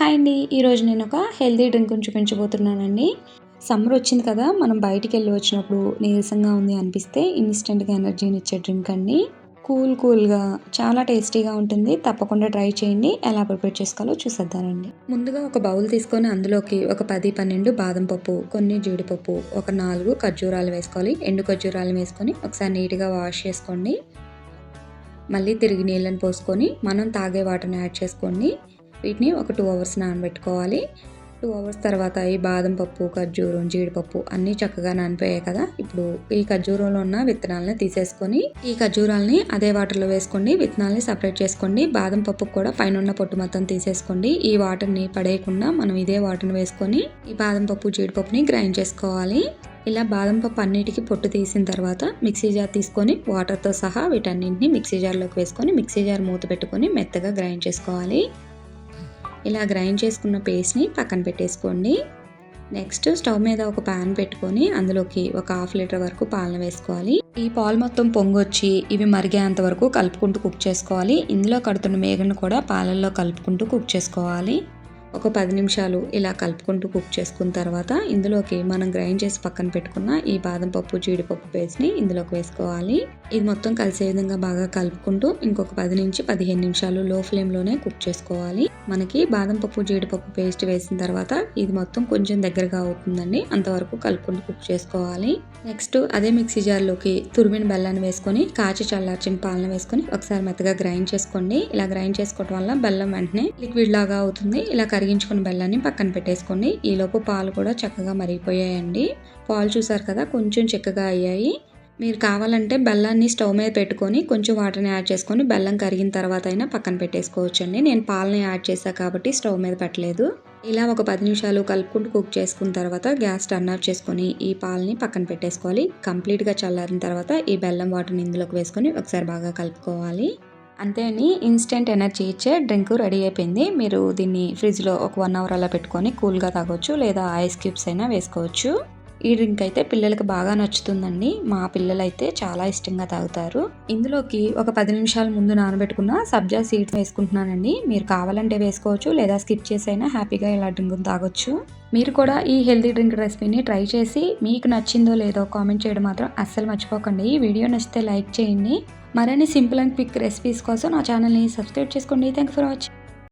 Hi అండి. ఈరోజు నేను ఒక హెల్తీ డ్రింక్ చూపించబోతున్నానండి సమ్మర్ వచ్చింది కదా మనం బయటికి వెళ్ళి వచ్చినప్పుడు నీరసంగా ఉంది అనిపిస్తే ఇన్స్టెంట్గా ఎనర్జీని ఇచ్చే డ్రింక్ అండి. కూల్ కూల్గా చాలా టేస్టీగా ఉంటుంది. తప్పకుండా ట్రై చేయండి. ఎలా ప్రిపేర్ చేసుకోవాలో చూసేద్దానండి ముందుగా ఒక బౌల్ తీసుకొని అందులోకి ఒక పది పన్నెండు బాదం పప్పు కొన్ని జీడిపప్పు ఒక నాలుగు ఖర్జూరాలు వేసుకోవాలి. ఎండు ఖర్జూరాలు వేసుకొని ఒకసారి నీట్గా వాష్ చేసుకోండి. మళ్ళీ తిరిగి నీళ్ళని పోసుకొని మనం తాగే వాటర్ని యాడ్ చేసుకోండి. వీటిని ఒక టూ అవర్స్ నానబెట్టుకోవాలి. టూ అవర్స్ తర్వాత ఈ బాదం పప్పు ఖర్జూరం జీడిపప్పు అన్నీ చక్కగా నానిపోయాయి కదా. ఇప్పుడు ఈ ఖర్జూరంలో ఉన్న విత్తనాలని తీసేసుకొని ఈ ఖర్జూరాలని అదే వాటర్లో వేసుకోండి. విత్తనాలని సపరేట్ చేసుకోండి. బాదం పప్పు కూడా పైన ఉన్న పొట్టు మొత్తం తీసేసుకోండి. ఈ వాటర్ని పడేయకుండా మనం ఇదే వాటర్ని వేసుకొని ఈ బాదం పప్పు జీడిపప్పుని గ్రైండ్ చేసుకోవాలి. ఇలా బాదం పప్పు అన్నిటికీ పొట్టు తీసిన తర్వాత మిక్సీ జార్ తీసుకొని వాటర్తో సహా వీటన్నింటిని మిక్సీ జార్లోకి వేసుకొని మిక్సీ జార్ మూత పెట్టుకొని మెత్తగా గ్రైండ్ చేసుకోవాలి. ఇలా గ్రైండ్ చేసుకున్న పేస్ట్ని పక్కన పెట్టేసుకోండి. నెక్స్ట్ స్టవ్ మీద ఒక పాన్ పెట్టుకొని అందులోకి ఒక హాఫ్ లీటర్ వరకు పాలన వేసుకోవాలి. ఈ పాలు మొత్తం పొంగొచ్చి ఇవి మరిగేంత వరకు కలుపుకుంటూ కుక్ చేసుకోవాలి. ఇందులో కడుతున్న మేగను కూడా పాలల్లో కలుపుకుంటూ కుక్ చేసుకోవాలి. ఒక పది నిమిషాలు ఇలా కలుపుకుంటూ కుక్ చేసుకున్న తర్వాత ఇందులోకి మనం గ్రైండ్ చేసి పక్కన పెట్టుకున్న ఈ బాదం పప్పు జీడిపప్పు పేస్ట్ని ఇందులోకి వేసుకోవాలి. ఇది మొత్తం కలిసే విధంగా బాగా కలుపుకుంటూ ఇంకొక పది నుంచి పదిహేను నిమిషాలు లో ఫ్లేమ్లోనే కుక్ చేసుకోవాలి. మనకి బాదం పప్పు జీడిపప్పు పేస్ట్ వేసిన తర్వాత ఇది మొత్తం కొంచెం దగ్గరగా అవుతుందండి. అంతవరకు కలుపుకుంటూ కుక్ చేసుకోవాలి. నెక్స్ట్ అదే మిక్సీ జార్లోకి తురిమిన బెల్లాన్ని వేసుకొని కాచి చల్లార్చిన పాలను వేసుకొని ఒకసారి మెత్తగా గ్రైండ్ చేసుకోండి. ఇలా గ్రైండ్ చేసుకోవడం వల్ల బెల్లం వెంటనే లిక్విడ్ లాగా అవుతుంది. ఇలా కరిగించుకున్న బెల్లాన్ని పక్కన పెట్టేసుకోండి ఈలోపు పాలు కూడా చక్కగా మరిగిపోయాయండి. పాలు చూసారు కదా కొంచెం చిక్కగా అయ్యాయి. మీరు కావాలంటే బెల్లాన్ని స్టవ్ మీద పెట్టుకొని కొంచెం వాటర్ని యాడ్ చేసుకొని బెల్లం కరిగిన తర్వాత అయినా పక్కన పెట్టేసుకోవచ్చండి. నేను పాలని యాడ్ చేశాను కాబట్టి స్టవ్ మీద పెట్టలేదు. ఇలా ఒక పది నిమిషాలు కలుపుకుంటూ కుక్ చేసుకున్న తర్వాత గ్యాస్ టర్న్ ఆఫ్ చేసుకొని ఈ పాలని పక్కన పెట్టేసుకోవాలి. కంప్లీట్గా చల్లారిన తర్వాత ఈ బెల్లం వాటర్ని ఇందులోకి వేసుకొని ఒకసారి బాగా కలుపుకోవాలి. అంతే అని ఇన్స్టెంట్ ఎనర్జీ ఇచ్చే డ్రింక్ రెడీ అయిపోయింది. మీరు దీన్ని ఫ్రిడ్జ్లో ఒక వన్ అవర్ అలా పెట్టుకొని కూల్గా తాగొచ్చు లేదా ఐస్ క్యూబ్స్ అయినా వేసుకోవచ్చు. ఈ డ్రింక్ అయితే పిల్లలకి బాగా నచ్చుతుందండి. మా పిల్లలైతే చాలా ఇష్టంగా తాగుతారు. ఇందులోకి ఒక పది నిమిషాల ముందు నానబెట్టుకున్న సబ్జా సీడ్స్ వేసుకుంటున్నానండి. మీరు కావాలంటే వేసుకోవచ్చు లేదా స్కిప్ చేసైనా హ్యాపీగా ఇలా డ్రింక్ తాగొచ్చు. మీరు కూడా ఈ హెల్తీ డ్రింక్ రెసిపీని ట్రై చేసి మీకు నచ్చిందో లేదో కామెంట్ చేయడం మాత్రం అస్సలు మర్చిపోకండి. ఈ వీడియో నచ్చితే లైక్ చేయండి. మరిన్ని సింపుల్ అండ్ క్విక్ రెసిపీస్ కోసం నా ఛానల్ని సబ్స్క్రైబ్ చేసుకోండి. Thank for watching.